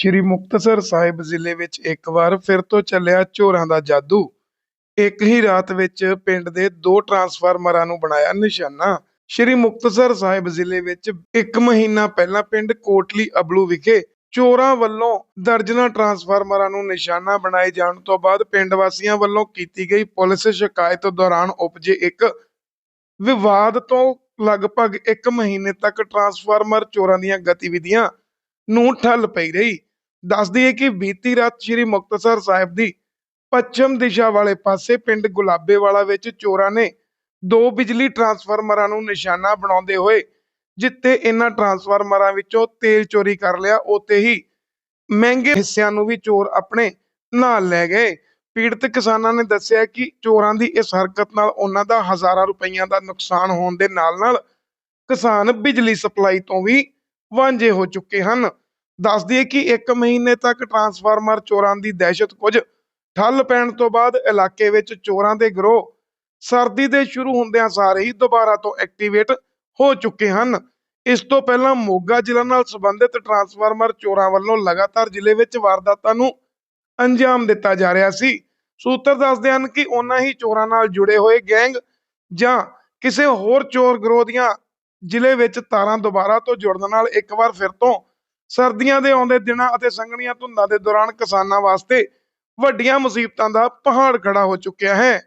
ਸ਼੍ਰੀ ਮੁਕਤਸਰ ਸਾਹਿਬ ਜ਼ਿਲ੍ਹੇ ਵਿੱਚ ਇੱਕ ਵਾਰ ਫਿਰ ਤੋਂ ਚੱਲਿਆ ਚੋਰਾਂ ਦਾ ਜਾਦੂ। ਇੱਕ ਹੀ ਰਾਤ ਵਿੱਚ ਪਿੰਡ ਦੇ ਦੋ ਟਰਾਂਸਫਾਰਮਰਾਂ ਨੂੰ ਬਣਾਇਆ ਨਿਸ਼ਾਨਾ। ਸ਼੍ਰੀ ਮੁਕਤਸਰ ਸਾਹਿਬ ਜ਼ਿਲ੍ਹੇ ਵਿੱਚ ਇੱਕ ਮਹੀਨਾ ਪਹਿਲਾਂ ਪਿੰਡ ਕੋਟਲੀ ਅਬਲੂ ਵਿਖੇ ਚੋਰਾਂ ਵੱਲੋਂ ਦਰਜਨਾਂ ਟਰਾਂਸਫਾਰਮਰਾਂ ਨੂੰ ਨਿਸ਼ਾਨਾ ਬਣਾਏ ਜਾਣ ਤੋਂ ਬਾਅਦ ਪਿੰਡ ਵਾਸੀਆਂ ਵੱਲੋਂ ਕੀਤੀ ਗਈ ਪੁਲਿਸ ਸ਼ਿਕਾਇਤ ਦੌਰਾਨ ਉਪਜੇ ਇੱਕ ਵਿਵਾਦ ਤੋਂ ਲਗਭਗ 1 ਮਹੀਨੇ ਤੱਕ ਟਰਾਂਸਫਾਰਮਰ ਚੋਰਾਂ ਦੀਆਂ ਗਤੀਵਿਧੀਆਂ ਨੂੰ ਠੱਲ ਪਈ ਰਹੀ। ਦੱਸਦੀ ਹੈ ਕਿ ਬੀਤੀ ਰਾਤ ਸ੍ਰੀ ਮੁਕਤਸਰ ਸਾਹਿਬ ਦੀ ਪੱਛਮ ਦਿਸ਼ਾ ਵਾਲੇ ਪਾਸੇ ਪਿੰਡ ਗੁਲਾਬੇਵਾਲਾ ਵਿੱਚ ਚੋਰਾਂ ਨੇ ਦੋ ਬਿਜਲੀ ਟਰਾਂਸਫਾਰਮਰਾਂ ਨੂੰ ਨਿਸ਼ਾਨਾ ਬਣਾਉਂਦੇ ਹੋਏ ਜਿੱਤੇ ਇਹਨਾਂ ਟਰਾਂਸਫਾਰਮਰਾਂ ਵਿੱਚੋਂ ਤੇਲ ਚੋਰੀ ਕਰ ਲਿਆ, ਉੱਥੇ ਹੀ ਮਹਿੰਗੇ ਹਿੱਸਿਆਂ ਨੂੰ ਵੀ ਚੋਰ ਆਪਣੇ ਨਾਲ ਲੈ ਗਏ। ਪੀੜਤ ਕਿਸਾਨਾਂ ਨੇ ਦੱਸਿਆ ਕਿ ਚੋਰਾਂ ਦੀ ਇਸ ਹਰਕਤ ਨਾਲ ਉਹਨਾਂ ਦਾ ਹਜ਼ਾਰਾਂ ਰੁਪਈਆਂ ਦਾ ਨੁਕਸਾਨ ਹੋਣ ਦੇ ਨਾਲ-ਨਾਲ ਕਿਸਾਨ ਬਿਜਲੀ ਸਪਲਾਈ ਤੋਂ ਵੀ ਵਾਂਝੇ ਹੋ ਚੁੱਕੇ ਹਨ। ਦੱਸ ਦਈਏ ਕਿ 1 ਮਹੀਨੇ ਤੱਕ ਟਰਾਂਸਫਾਰਮਰ ਚੋਰਾਂ ਦੀ ਦਹਿਸ਼ਤ ਕੁਝ ਠੱਲ ਪੈਣ ਤੋਂ ਬਾਅਦ ਇਲਾਕੇ ਵਿੱਚ ਚੋਰਾਂ ਦੇ ਗਰੋਹ ਸਰਦੀ ਦੇ ਸ਼ੁਰੂ ਹੁੰਦਿਆਂ ਸਾਰੇ ਹੀ ਦੁਬਾਰਾ ਤੋਂ ਐਕਟੀਵੇਟ ਹੋ ਚੁੱਕੇ ਹਨ। ਇਸ ਤੋਂ ਪਹਿਲਾਂ ਮੋਗਾ ਜ਼ਿਲ੍ਹਾ ਨਾਲ ਸੰਬੰਧਿਤ ਟਰਾਂਸਫਾਰਮਰ ਚੋਰਾਂ ਵੱਲੋਂ ਲਗਾਤਾਰ ਜ਼ਿਲ੍ਹੇ ਵਿੱਚ ਵਾਰਦਾਤਾਂ ਨੂੰ ਅੰਜਾਮ ਦਿੱਤਾ ਜਾ ਰਿਹਾ ਸੀ। ਸੂਤਰ ਦੱਸਦੇ ਹਨ ਕਿ ਉਹਨਾਂ ਹੀ ਚੋਰਾਂ ਨਾਲ ਜੁੜੇ ਹੋਏ ਗੈਂਗ ਜਾਂ ਕਿਸੇ ਹੋਰ ਚੋਰ ਗਰੋਹ ਦੀਆਂ ਜ਼ਿਲ੍ਹੇ ਵਿੱਚ ਤਾਰਾਂ ਦੁਬਾਰਾ ਤੋਂ ਜੁੜਨ ਨਾਲ ਇੱਕ ਵਾਰ ਫਿਰ ਤੋਂ ਸਰਦੀਆਂ ਦੇ ਆਉਂਦੇ ਦਿਨਾਂ ਅਤੇ ਸੰਘਣੀਆਂ ਧੁੰਦਾਂ ਦੇ ਦੌਰਾਨ ਕਿਸਾਨਾਂ ਵਾਸਤੇ ਵੱਡੀਆਂ ਮੁਸੀਬਤਾਂ ਦਾ ਪਹਾੜ ਖੜਾ ਹੋ ਚੁੱਕਿਆ ਹੈ।